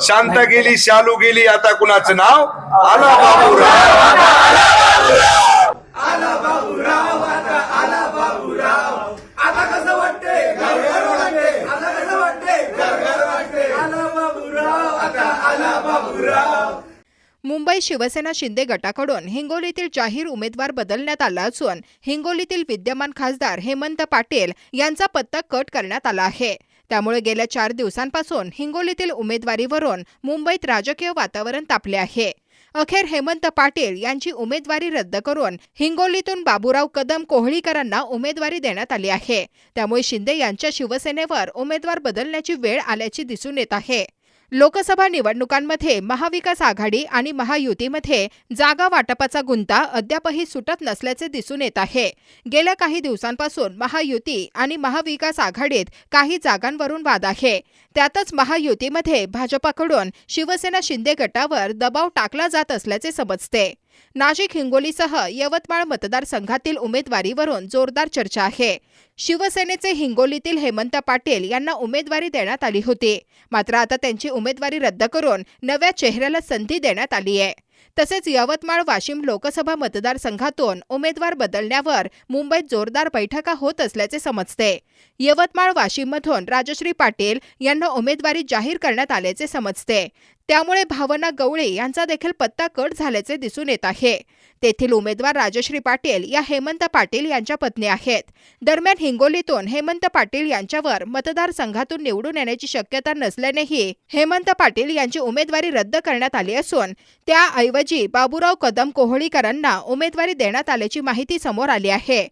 शांत गेली शालू गेली आता कुणाचं नाव? आला बाबूराव आता कसं वाटते वाटते आला बाबूराव आता आला बाबूराव. मुंबई शिवसेना शिंदे गटाकडून हिंगोलीतील जाहीर उमेदवार बदलण्यात आला असून हिंगोलीतील विद्यमान खासदार हेमंत पाटील यांचा पत्ता कट करण्यात आला आहे. त्यामुळे गेल्या चार दिवसांपासून हिंगोलीतील उमेदवारीवरून मुंबईत राजकीय वातावरण तापले आहे. अखेर हेमंत पाटील यांची उमेदवारी रद्द करून हिंगोलीतून बाबूराव कदम कोहळीकरांना उमेदवारी देण्यात आली आहे. त्यामुळे शिंदे यांच्या शिवसेनेवर उमेदवार बदलण्याची वेळ आल्याची दिसून येत आहे. लोकसभा निवडणुकांमध्ये महाविकास आघाडी आणि महायुतीमध्ये जागा वाटपाचा गुंता अद्यापही सुटत नसल्याचे दिसून येत आहे. गेल्या काही दिवसांपासून महायुती आणि महाविकास आघाडीत काही जागांवरून वाद आहे. त्यातच महायुतीमध्ये भाजपाकडून शिवसेना शिंदे गटावर दबाव टाकला जात असल्याचे समजते. नाशिक हिंगोलीसह यवतमाळ मतदारसंघातील उमेदवारीवरून जोरदार चर्चा आहे. शिवसेनेचे हिंगोलीतील हेमंत पाटील यांना उमेदवारी देण्यात आली होती. मात्र आता त्यांची उमेदवारी रद्द करून नव्या चेहऱ्याला संधी देण्यात आली आहे. तसेच यवतमाळ वाशिम लोकसभा मतदारसंघातून उमेदवार बदलण्यावर मुंबईत जोरदार बैठका होत असल्याचे समजते. यवतमाळ वाशिममधून राजश्री पाटील यांना उमेदवारी जाहीर करण्यात आल्याचे समजते. त्यामुळे भावना गवळे यांचा देखील पत्ता कट झाल्याचे दिसून येत आहे. तेथील उमेदवार राजश्री पाटील या हेमंत पाटील यांच्या पत्नी आहेत. दरम्यान हिंगोलीतून हेमंत पाटील यांच्यावर मतदारसंघातून निवडून येण्याची शक्यता नसल्यानेही हेमंत पाटील यांची उमेदवारी रद्द करण्यात आली असून त्याऐवजी बाबूराव कदम कोहळीकरांना उमेदवारी देण्यात आल्याची माहिती समोर आली आहे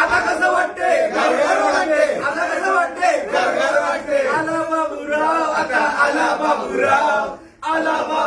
आता कसं वाटते घर घर वाटते आता कसं वाटते घर घर वाटते आला बाबूराव आता आला बाबूराव आला बाबूराव आता आला बाबूराव